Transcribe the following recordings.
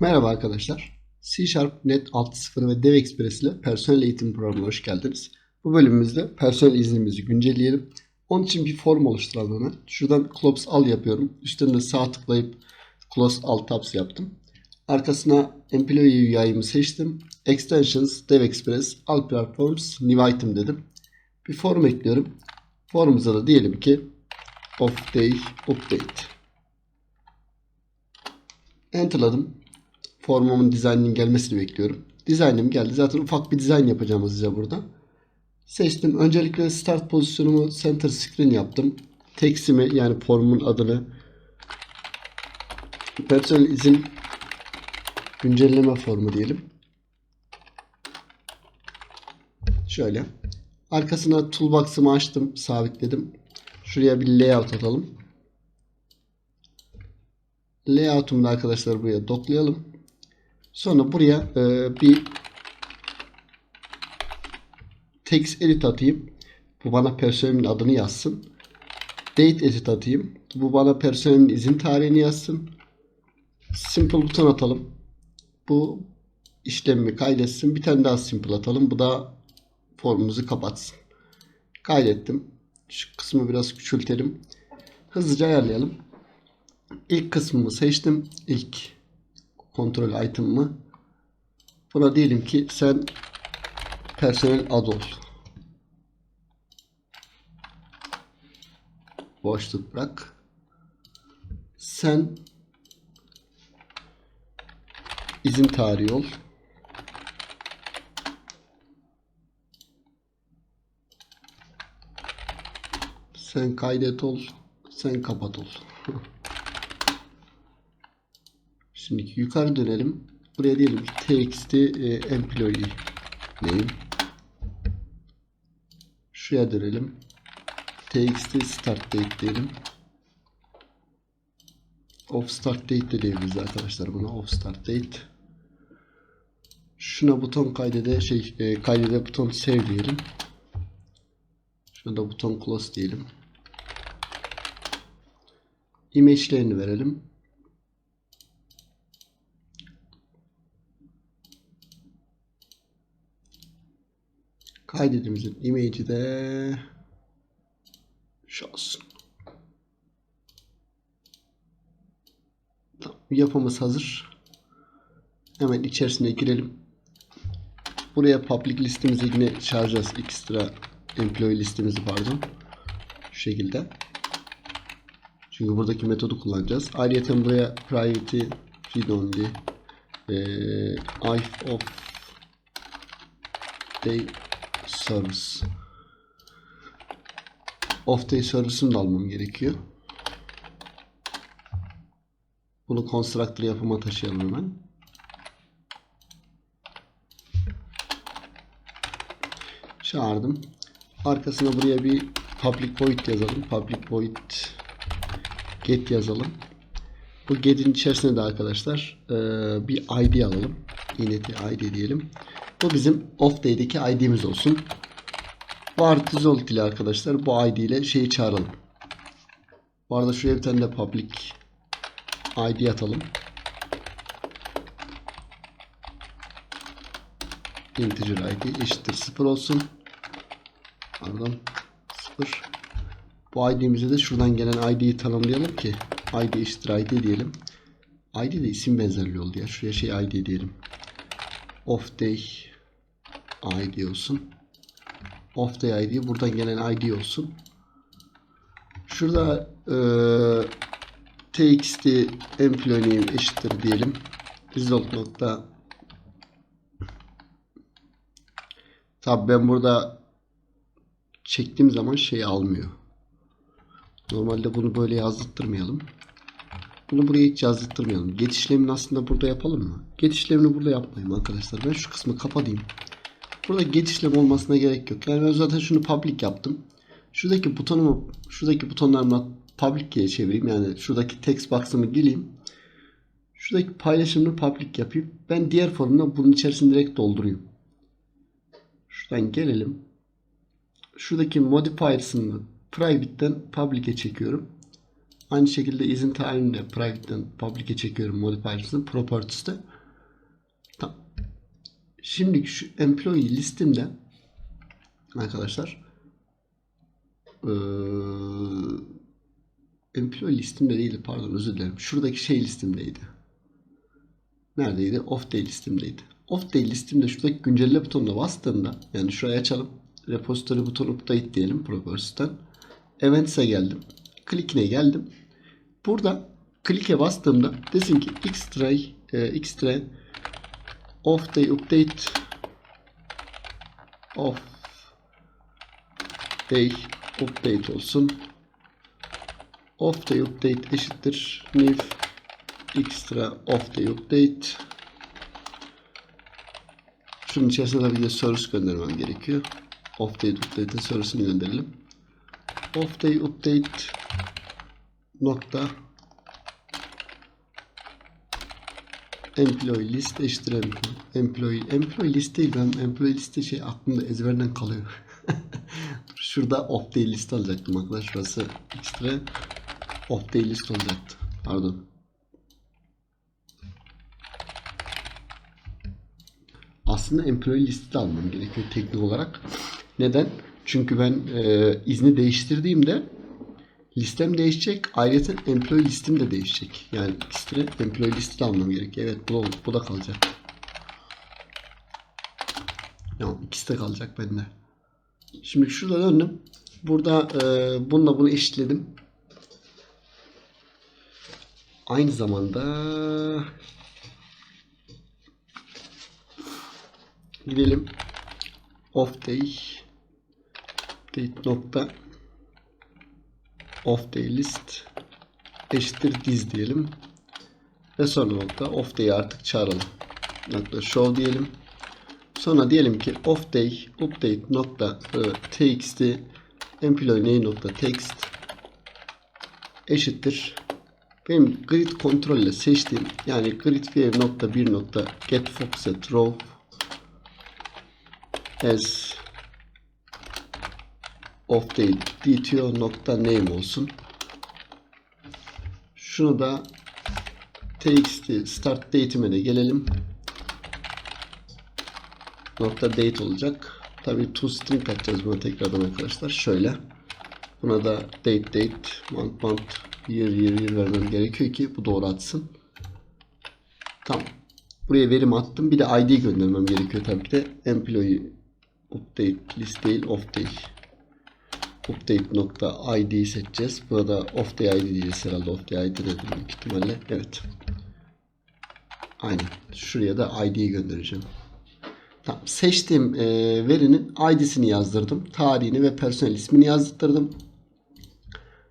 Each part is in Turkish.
Merhaba arkadaşlar. C Sharp Net 6.0 ve DevExpress ile personel eğitim programına hoş geldiniz. Bu bölümümüzde personel iznimizi güncelleyelim. Onun için bir form oluşturalım hemen. Şuradan close all yapıyorum. Üstünde sağ tıklayıp close all tabs yaptım. Arkasına employee UI'ımı seçtim. Extensions, DevExpress, all platforms, new item dedim. Bir form ekliyorum. Formumuza da diyelim ki of day update. Enter'ladım. Formumun dizaynının gelmesini bekliyorum. Dizaynım geldi. Zaten ufak bir dizayn yapacağım hızlıca burada. Seçtim. Öncelikle start pozisyonumu center screen yaptım. Text'imi yani formun adını personel izin güncelleme formu diyelim. Şöyle. Arkasına toolbox'ımı açtım. Sabitledim. Şuraya bir layout atalım. Layout'umu da arkadaşlar buraya doklayalım. Sonra buraya e, bir text edit atayım. Bu bana personelimin adını yazsın. Date edit atayım. Bu bana personelimin izin tarihini yazsın. Simple buton atalım. Bu işlemimi kaydetsin. Bir tane daha simple atalım. Bu da formumuzu kapatsın. Kaydettim. Şu kısmı biraz küçültelim. Hızlıca ayarlayalım. İlk kısmımı seçtim. İlk kontrol item'ımı. Buna diyelim ki sen personel ad ol. Boşluk bırak. Sen izin tarihi ol. Sen kaydet ol. Sen kapat ol. Şimdi yukarı dönelim. Buraya diyelim ki txt e, employee name. Şuraya dönelim. txt start date diyelim. Of start date de diyebiliriz arkadaşlar buna. Of start date. Şuna buton kaydede şey e, kaydede buton save diyelim. Şuna da buton close diyelim. Image'lerini verelim. Kaydedimizin image'i de şu olsun. Tamam, yapımız hazır. Hemen içerisine girelim. Buraya public listemizi yine çağıracağız. Extra employee listemizi pardon. Şu şekilde. Çünkü buradaki metodu kullanacağız. Ayrıca buraya private read only e, if of day service off day service'ını da almam gerekiyor. Bunu constructor yapıma taşıyalım hemen. Çağırdım. Arkasına buraya bir public void yazalım. Public void get yazalım. Bu get'in içerisine de arkadaşlar bir ID alalım. Inet'i ID diyelim. Bu bizim off day'deki ID'miz olsun. Var result ile arkadaşlar bu ID ile şeyi çağıralım. Bu arada şuraya bir tane de public ID atalım. Integer ID eşittir 0 olsun. Pardon 0. Bu ID'mize de şuradan gelen ID'yi tanımlayalım ki ID eşittir ID diyelim. ID de isim benzerliği oldu ya. Şuraya şey ID diyelim. Off day ID olsun. Off day ID buradan gelen ID olsun. Şurada e, txt employee eşittir diyelim. Result nokta Tabi ben burada çektiğim zaman şey almıyor. Normalde bunu böyle yazdırtmayalım. Bunu buraya hiç yazdırtmayalım. Get işlemini aslında burada yapalım mı? Get işlemini burada yapmayayım arkadaşlar. Ben şu kısmı kapatayım. Burada get işlem olmasına gerek yok. Yani ben zaten şunu public yaptım. Şuradaki butonumu, şuradaki butonlarımla public diye çevireyim. Yani şuradaki text box'ımı geleyim. Şuradaki paylaşımını public yapayım. Ben diğer formuna bunun içerisini direkt doldurayım. Şuradan gelelim. Şuradaki modifiers'ını private'den public'e çekiyorum. Aynı şekilde izin tayinini de private'den public'e çekiyorum modifiers'ın properties'te. Tamam. Şimdi şu employee listimde arkadaşlar eee employee listimde değildi pardon özür dilerim. Şuradaki şey listimdeydi. Neredeydi? Off day listimdeydi. Off day listimde şuradaki güncelle butonuna bastığımda yani şurayı açalım. Repository butonu update diyelim properties'ten. Events'e geldim. Click'ine geldim. Burada click'e bastığımda desin ki xtray e, xtray off day update off day update olsun. Off day update eşittir new extra off day update. Şunun içerisine tabii de source göndermem gerekiyor. Off day update'in source'unu gönderelim. Off day update nokta employee list eşittir employee. employee. List değil ben employee listi şey aklımda ezberden kalıyor. Şurada off day list alacaktım arkadaşlar. Şurası ekstra off day list olacaktı. Pardon. Aslında employee listi de almam gerekiyor teknik olarak. Neden? Çünkü ben e, izni değiştirdiğimde listem değişecek. Ayrıca employee listim de değişecek. Yani ekstra employee listi de almam gerekiyor. Evet bu da, bu da kalacak. Ya ikisi de kalacak bende. Şimdi şurada döndüm. Burada e, bununla bunu eşitledim. Aynı zamanda gidelim off day date nokta off day list eşittir diz diyelim. Ve sonra nokta off day'i artık çağıralım. Nokta show diyelim. Sonra diyelim ki off day update nokta e, txt employee nokta text eşittir. Benim grid kontrol ile seçtiğim yani grid nokta bir nokta get focused row as of date dto nokta name olsun. Şunu da txt start date'ime de gelelim. Nokta date olacak. Tabii to string atacağız buna tekrardan arkadaşlar. Şöyle. Buna da date date month month year year year vermem gerekiyor ki bu doğru atsın. Tamam. Buraya verim attım. Bir de ID göndermem gerekiyor tabii de. Employee update list değil off day. Update nokta ID seçeceğiz. Burada off day ID diyeceğiz herhalde. Off day ID dedim ihtimalle. Evet. Aynen. Şuraya da ID'yi göndereceğim. Tamam. Seçtiğim e, verinin ID'sini yazdırdım. Tarihini ve personel ismini yazdırdım.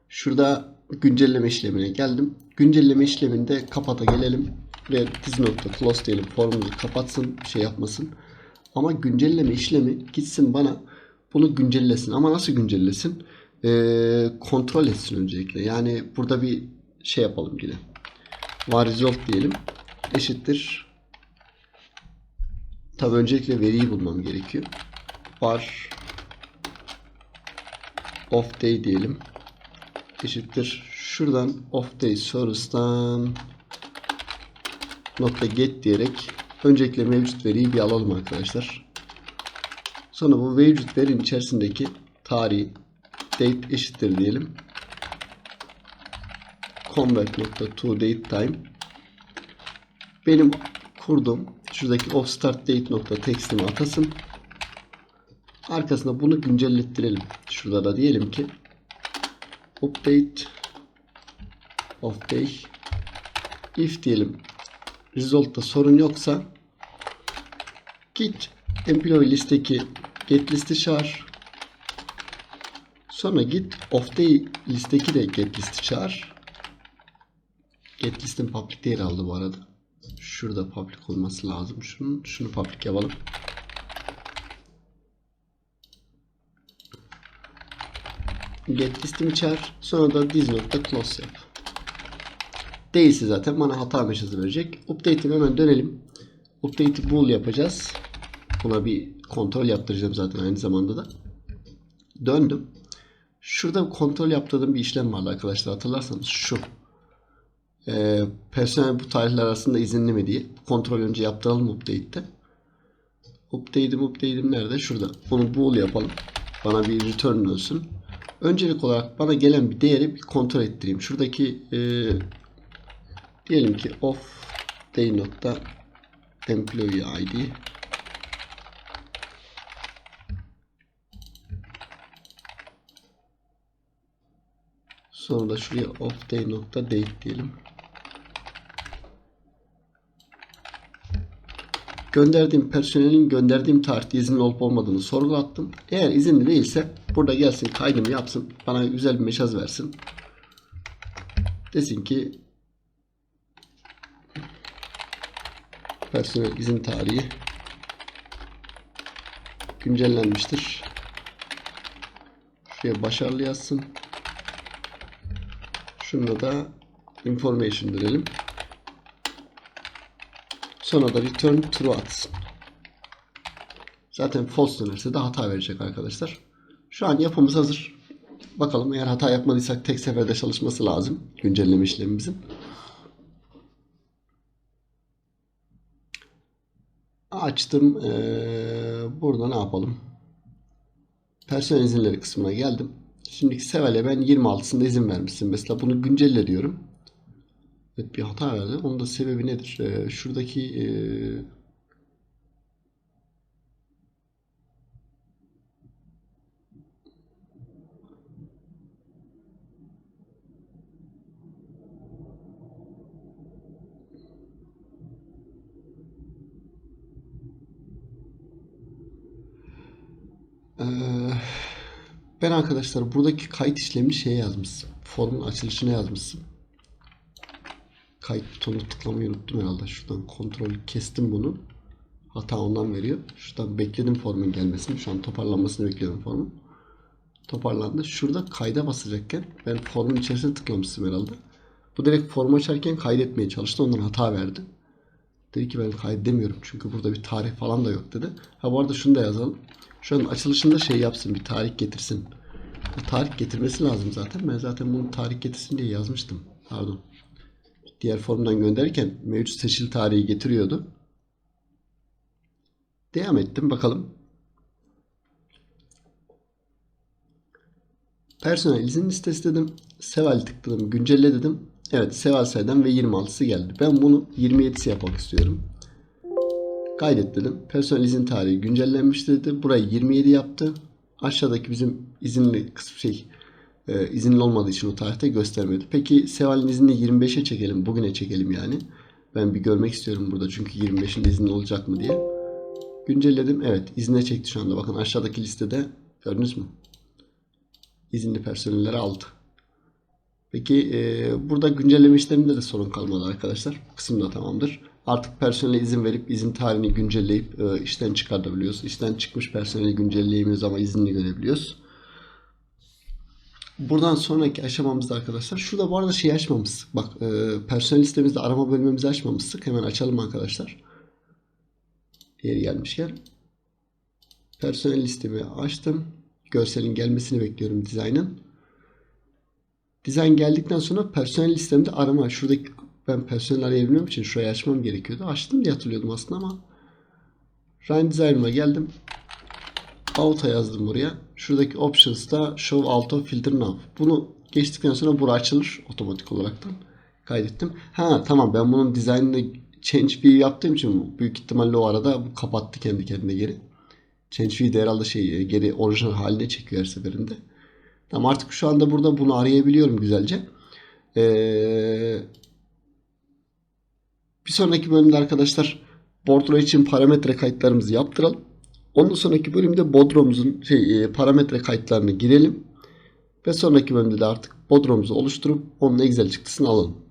Şurada güncelleme işlemine geldim. Güncelleme işleminde kapata gelelim. Buraya diz nokta close diyelim. Formumuzu kapatsın. Şey yapmasın. Ama güncelleme işlemi gitsin bana bunu güncellesin. Ama nasıl güncellesin? Ee, kontrol etsin öncelikle. Yani burada bir şey yapalım yine. Var result diyelim. Eşittir. Tabi öncelikle veriyi bulmam gerekiyor. Var off day diyelim. Eşittir. Şuradan off day source'dan nokta get diyerek öncelikle mevcut veriyi bir alalım arkadaşlar. Sonra bu mevcut verinin içerisindeki tarihi date eşittir diyelim. Convert nokta to date time benim kurduğum şuradaki off start date nokta text'imi atasın. Arkasına bunu güncellettirelim. Şurada da diyelim ki update of day if diyelim result'ta sorun yoksa git employee listeki get listi çağır. Sonra git off day listeki de get listi çağır. Get listin public değer aldı bu arada. Şurada public olması lazım. Şunu, şunu public yapalım. Get listimi çağır. Sonra da diz nokta close yap. Değilse zaten bana hata mesajı verecek. Update'ime hemen dönelim. Update'i bool yapacağız. Buna bir kontrol yaptıracağım zaten aynı zamanda da. Döndüm. Şurada kontrol yaptığım bir işlem vardı arkadaşlar hatırlarsanız şu. Ee, personel bu tarihler arasında izinli mi diye. Kontrol önce yaptıralım update'te. Update'im update'im nerede? Şurada. Bunu bool yapalım. Bana bir return olsun. Öncelik olarak bana gelen bir değeri bir kontrol ettireyim. Şuradaki e, diyelim ki off day nokta employee id Sonra da şuraya off day nokta date diyelim. Gönderdiğim personelin gönderdiğim tarihte izinli olup olmadığını sorgulattım. Eğer izinli değilse burada gelsin kaydımı yapsın. Bana güzel bir mesaj versin. Desin ki personel izin tarihi güncellenmiştir. Şuraya başarılı yazsın. Şunda da information verelim. Sonra da return true atsın. Zaten false dönerse de hata verecek arkadaşlar. Şu an yapımız hazır. Bakalım eğer hata yapmadıysak tek seferde çalışması lazım. Güncelleme işlemimizin. Açtım. Ee, burada ne yapalım? Personel izinleri kısmına geldim. Şimdi Seval'e ben 26'sında izin vermişsin. Mesela bunu güncelle diyorum. Evet bir hata verdi. Onun da sebebi nedir? Ee, şuradaki e, Ee, ben arkadaşlar buradaki kayıt işlemini şeye yazmışsın. Formun açılışına yazmışsın. Kayıt butonunu tıklamayı unuttum herhalde. Şuradan kontrol kestim bunu. Hata ondan veriyor. Şuradan bekledim formun gelmesini. Şu an toparlanmasını bekliyorum formun. Toparlandı. Şurada kayda basacakken ben formun içerisine tıklamıştım herhalde. Bu direkt formu açarken kaydetmeye çalıştı. Ondan hata verdi. Dedi ki ben kaydedemiyorum çünkü burada bir tarih falan da yok dedi. Ha bu arada şunu da yazalım. Şu an açılışında şey yapsın bir tarih getirsin. Bir tarih getirmesi lazım zaten. Ben zaten bunu tarih getirsin diye yazmıştım. Pardon. Diğer formdan gönderirken mevcut seçili tarihi getiriyordu. Devam ettim bakalım. Personel izin listesi dedim. Seval tıkladım. Güncelle dedim. Evet Seval sayeden ve 26'sı geldi. Ben bunu 27'si yapmak istiyorum. Kaydet dedim. Personel izin tarihi güncellenmiş dedi. Burayı 27 yaptı. Aşağıdaki bizim izinli kısım şey e, izinli olmadığı için o tarihte göstermedi. Peki Seval'in iznini 25'e çekelim. Bugüne çekelim yani. Ben bir görmek istiyorum burada çünkü 25'inde izinli olacak mı diye. Güncelledim. Evet izne çekti şu anda. Bakın aşağıdaki listede gördünüz mü? İzinli personelleri aldı. Peki e, burada güncelleme işleminde de sorun kalmadı arkadaşlar. Bu kısım da tamamdır. Artık personele izin verip izin tarihini güncelleyip e, işten çıkartabiliyoruz. İşten çıkmış personeli güncelleyemiyoruz ama izinli görebiliyoruz. Buradan sonraki aşamamızda arkadaşlar. Şurada bu arada şey açmamıştık. Bak e, personel listemizde arama bölmemizi açmamıştık. Hemen açalım arkadaşlar. Yeri gelmişken. Personel listemi açtım. Görselin gelmesini bekliyorum dizaynın. Dizayn geldikten sonra personel listemde arama. Şuradaki ben personel arayabilmem için şurayı açmam gerekiyordu. Açtım diye hatırlıyordum aslında ama Run Design'a geldim. Out'a yazdım buraya. Şuradaki Options'ta Show Auto Filter Now. Bunu geçtikten sonra bura açılır otomatik olaraktan. Kaydettim. Ha tamam ben bunun dizaynını Change View yaptığım için büyük ihtimalle o arada bu kapattı kendi kendine geri. Change View de herhalde şey geri orijinal haline çekiyor her seferinde. Tamam artık şu anda burada bunu arayabiliyorum güzelce. Ee, bir sonraki bölümde arkadaşlar bordro için parametre kayıtlarımızı yaptıralım. Ondan sonraki bölümde bodromumuzun şey, e, parametre kayıtlarını girelim. Ve sonraki bölümde de artık bodromuzu oluşturup onun Excel çıktısını alalım.